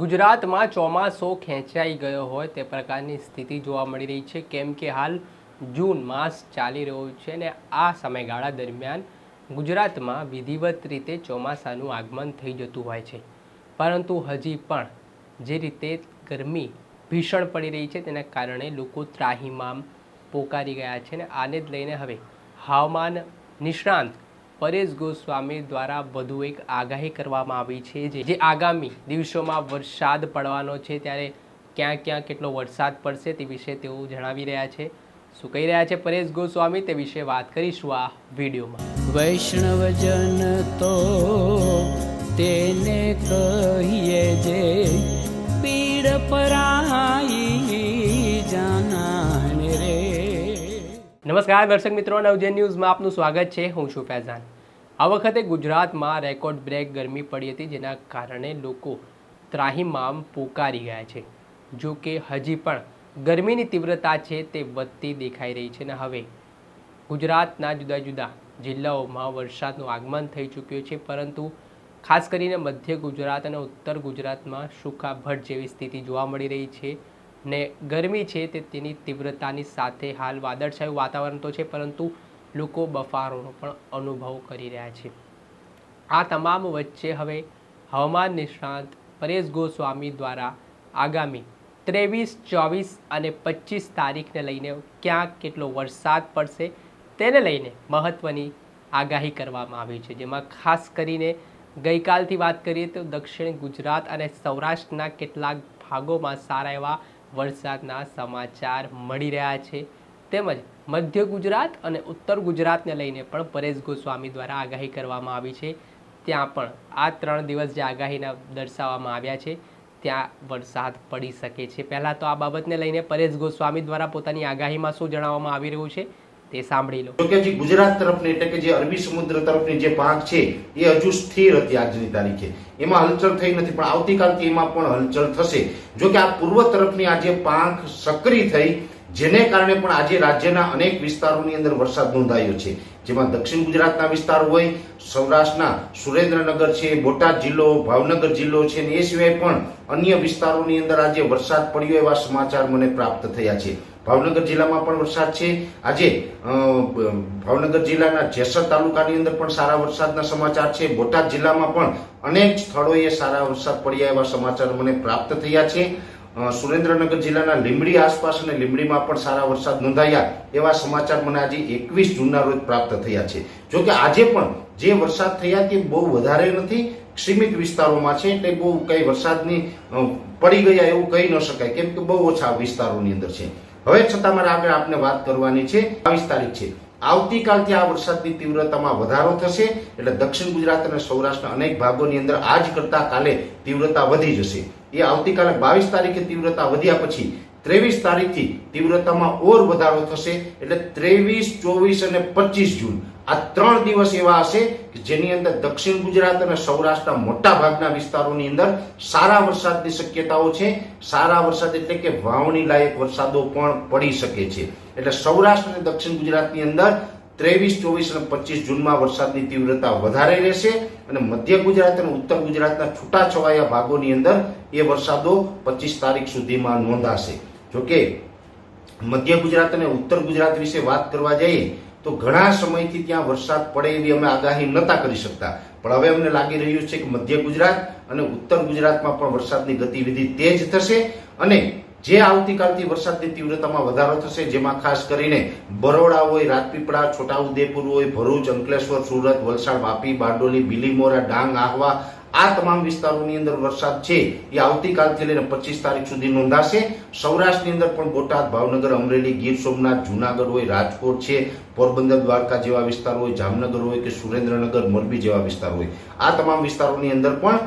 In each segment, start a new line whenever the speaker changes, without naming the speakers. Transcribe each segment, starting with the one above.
ગુજરાતમાં ચોમાસો ખેંચાઈ ગયો હોય તે પ્રકારની સ્થિતિ જોવા મળી રહી છે. કેમ કે હાલ જૂન માસ ચાલી રહ્યો છે અને આ સમયગાળા દરમિયાન ગુજરાતમાં વિધિવત રીતે ચોમાસાનું આગમન થઈ જતું હોય છે. પરંતુ હજી પણ જે રીતે ગરમી ભીષણ પડી રહી છે તેના કારણે લોકો ત્રાહીમામ પોકારી ગયા છે અને આને જ લઈને હવે હવામાન નિષ્ણાંત પરેશ ગોસ્વામી દ્વારા વધુ એક આગાહી કરવામાં આવી છે, જે આગામી દિવસોમાં વરસાદ પડવાનો છે, ત્યારે ક્યાં ક્યાં કેટલો વરસાદ પડશે તે વિશે તેઓ જણાવી રહ્યા છે. શું કહી રહ્યા છે પરેશ ગોસ્વામી? તે વિશે વાત કરીશું આ વિડીયોમાં.
વૈષ્ણવજન તો તેને કહીએ જે પીડ પરાઈ
નમસ્કાર, દર્શક મિત્રો નવજન ન્યૂઝમાં આપનું સ્વાગત છે. હું છું ફૈઝાન. આ વખતે ગુજરાતમાં રેકોર્ડ બ્રેક ગરમી પડી હતી, જેના કારણે લોકો ત્રાહીમામ પોકારી ગયા છે. જો કે હજી પણ ગરમીની તીવ્રતા છે તે વધતી દેખાઈ રહી છે અને હવે ગુજરાતના જુદા જુદા જિલ્લાઓમાં વરસાદનું આગમન થઈ ચૂક્યું છે, પરંતુ ખાસ કરીને મધ્ય ગુજરાત અને ઉત્તર ગુજરાતમાં સુખાભટ જેવી સ્થિતિ જોવા મળી રહી છે. ને ગરમી છે તે તેની તીવ્રતાની સાથે હાલ વાદળછાયું વાતાવરણ તો છે, પરંતુ લોકો બફારોનો પણ અનુભવ કરી રહ્યા છે. આ તમામ વચ્ચે હવે હવામાન નિષ્ણાંત પરેશ ગોસ્વામી દ્વારા આગામી ત્રેવીસ, ચોવીસ અને પચીસ તારીખને લઈને ક્યાં કેટલો વરસાદ પડશે તેને લઈને મહત્ત્વની આગાહી કરવામાં આવી છે. જેમાં ખાસ કરીને ગઈકાલથી વાત કરીએ તો દક્ષિણ ગુજરાત અને સૌરાષ્ટ્રના કેટલાક ભાગોમાં સારા એવા વરસાદના સમાચાર મળી રહ્યા છે. તેમજ મધ્ય ગુજરાત અને ઉત્તર ગુજરાતને લઈને પણ પરેશ ગોસ્વામી દ્વારા આગાહી કરવામાં આવી છે. ત્યાં પણ આ ત્રણ દિવસ જે આગાહીના દર્શાવવામાં આવ્યા છે, ત્યાં વરસાદ પડી શકે છે. પહેલાં તો આ બાબતને લઈને પરેશ ગોસ્વામી દ્વારા પોતાની આગાહીમાં શું જણાવવામાં આવી રહ્યું છે? તે સાંભળી લો.
કે જે ગુજરાત તરફની એટલે કે જે અરબી સમુદ્ર તરફની જે પાંખ છે, એ હજુ સ્થિર હતી આજની તારીખે. એમાં હલચલ થઈ નથી, પણ આવતીકાલથી એમાં પણ હલચલ થશે. જો કે આ પૂર્વ તરફની આ જે પાંખ સક્રિય થઈ, જેને કારણે પણ આજે રાજ્યના અનેક વિસ્તારોની અંદર વરસાદ નોંધાયો છે. જેમાં દક્ષિણ ગુજરાતના વિસ્તાર હોય, સૌરાષ્ટ્રના સુરેન્દ્રનગર છે, બોટાદ જિલ્લો, ભાવનગર જિલ્લો છે, અને એ સિવાય પણ અન્ય વિસ્તારોની અંદર આજે વરસાદ પડ્યો એવા સમાચાર મને પ્રાપ્ત થયા છે. ભાવનગર જિલ્લામાં પણ વરસાદ છે. આજે ભાવનગર જિલ્લાના જેસર તાલુકાની અંદર પણ સારા વરસાદના સમાચાર છે. બોટાદ જિલ્લામાં પણ અનેક સ્થળોએ સારા વરસાદ પડ્યા એવા સમાચાર મને પ્રાપ્ત થયા છે. સુરેન્દ્રનગર જિલ્લાના લીંબડી આસપાસ અને લીંબડીમાં પણ સારા વરસાદ નોંધાયા એવા સમાચાર મને આજે એકવીસ જૂનના રોજ પ્રાપ્ત થયા છે. જો કે આજે પણ જે વરસાદ થયા તે બહુ વધારે નથી, સીમિત વિસ્તારોમાં છે એટલે બહુ કઈ વરસાદની પડી ગયા એવું કહી ન શકાય. કેમ કે બહુ ઓછા વિસ્તારોની અંદર છે. હવે છતાં મારે આગળ આપને વાત કરવાની છે. બાવીસ તારીખ છે. આવતીકાલથી આ વરસાદની તીવ્રતામાં વધારો થશે, એટલે દક્ષિણ ગુજરાત અને સૌરાષ્ટ્રના અનેક ભાગોની અંદર આજ કરતા કાલે તીવ્રતા વધી જશે. એ આવતીકાલે બાવીસ તારીખે તીવ્રતા વધ્યા પછી ત્રેવીસ તારીખથી તીવ્રતામાં ઓર વધારો થશે એટલે ત્રેવીસ, ચોવીસ અને પચીસ જૂન. આ ત્રણ દિવસ એવા હશે કે જેની અંદર દક્ષિણ ગુજરાત અને સૌરાષ્ટ્રના મોટા ભાગના વિસ્તારોની અંદર સારા વરસાદની શક્યતાઓ છે. સારા વરસાદ એટલે કે વાવણી લાયક વરસાદો પણ પડી શકે છે. એટલે સૌરાષ્ટ્ર અને દક્ષિણ ગુજરાતની અંદર ત્રેવીસ, ચોવીસ અને પચીસ જૂનમાં વરસાદની તીવ્રતા વધારે રહેશે અને મધ્ય ગુજરાત અને ઉત્તર ગુજરાતના છૂટાછવાયા ભાગોની અંદર એ વરસાદો પચીસ તારીખ સુધીમાં નોંધાશે. જોકે મધ્ય ગુજરાત અને ઉત્તર ગુજરાત વિશે વાત કરવા જઈએ, તો ઘણા સમયથી ત્યાં વરસાદ પડે એવી અમે આગાહી નતા કરી શકતા. પણ હવે અમને લાગી રહ્યું છે કે મધ્ય ગુજરાત અને ઉત્તર ગુજરાતમાં પણ વરસાદની ગતિવિધિ તેજ થશે અને જે આવતીકાલથી વરસાદની તીવ્રતામાં વધારો થશે, જેમાં ખાસ કરીને બરોડા હોય રાજપીપળા, છોટાઉદેપુર હોય, ભરૂચ, અંકલેશ્વર, સુરત, વલસાડ, વાપી, બારડોલી, બિલીમોરા, ડાંગ, આહવા આ તમામ વિસ્તારોની અંદર વરસાદ છે. એ આવતીકાલથી લઈને પચીસ તારીખ સુધી નોંધાશે. સૌરાષ્ટ્રની અંદર પણ બોટાદ, ભાવનગર, અમરેલી, ગીર સોમનાથ, જુનાગઢ હોય, રાજકોટ છે, પોરબંદર, દ્વારકા જેવા વિસ્તાર હોય, જામનગર હોય કે સુરેન્દ્રનગર, મોરબી જેવા વિસ્તાર હોય. આ તમામ વિસ્તારોની અંદર પણ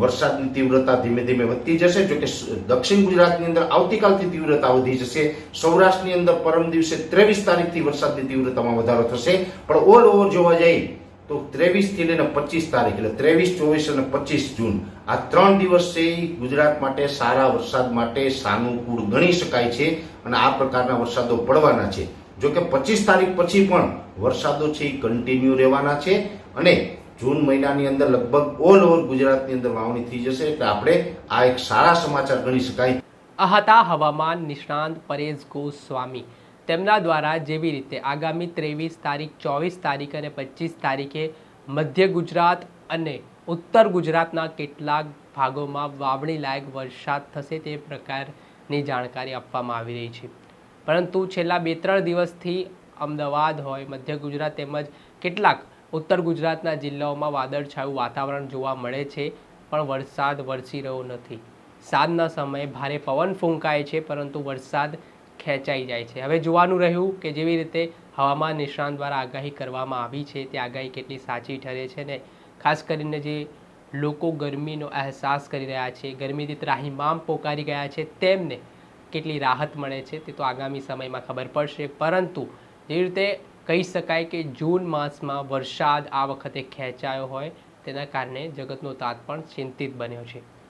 વરસાદની તીવ્રતા ધીમે ધીમે વધતી જશે. જોકે દક્ષિણ ગુજરાતની અંદર આવતીકાલથી તીવ્રતા વધી જશે. સૌરાષ્ટ્રની અંદર પરમ દિવસે ત્રેવીસ તારીખથી વરસાદની તીવ્રતામાં વધારો થશે. પણ ઓલ ઓવર જોવા જઈએ તો ત્રેવીસથી લઈને પચીસ તારીખ, એટલે ત્રેવીસ, ચોવીસ અને પચીસ જૂન. આ ત્રણ દિવસ છે ગુજરાત માટે સારા વરસાદ માટે સાનુકૂળ ગણી શકાય છે અને આ પ્રકારના વરસાદો પડવાના છે. જો કે પચીસ તારીખ પછી પણ વરસાદો છે એ કન્ટિન્યુ રહેવાના છે અને જૂન મહિનાની અંદર લગભગ ઓલ ઓવર ગુજરાતની અંદર વાવણી થઈ જશે એટલે આપણે આ એક સારા સમાચાર ગણી શકાય.
આ હતા હવામાન નિષ્ણાંત પરેશ ગોસ્વામી. તેમના દ્વારા જેવી રીતે આગામી ત્રેવીસ તારીખ, ચોવીસ તારીખ અને પચીસ તારીખે મધ્ય ગુજરાત અને ઉત્તર ગુજરાતના કેટલાક ભાગોમાં વાવણી લાયક વરસાદ થશે તે પ્રકારની જાણકારી આપવામાં આવી રહી છે. પરંતુ છેલ્લા બે ત્રણ દિવસથી અમદાવાદ હોય, મધ્ય ગુજરાત તેમજ કેટલાક ઉત્તર ગુજરાતના જિલ્લાઓમાં વાદળછાયું વાતાવરણ જોવા મળે છે, પણ વરસાદ વરસી રહ્યો નથી. સાંજના સમયે ભારે પવન ફૂંકાય છે, પરંતુ વરસાદ ખેંચાઈ જાય છે. હવે જોવાનું રહ્યું કે જેવી રીતે હવામાન નિષ્ણાંત દ્વારા આગાહી કરવામાં આવી છે, તે આગાહી કેટલી સાચી ઠરે છે ને ખાસ કરીને જે લોકો ગરમીનો અહેસાસ કરી રહ્યા છે, ગરમીથી ત્રાહિમામ પોકારી ગયા છે, તેમને કેટલી રાહત મળે છે તે તો આગામી સમયમાં ખબર પડશે. પરંતુ જે રીતે કહી શકાય કે જૂન માસમાં વરસાદ આ વખતે ખેંચાયો હોય, તેના કારણે જગતનો તાત પણ ચિંતિત બન્યો છે.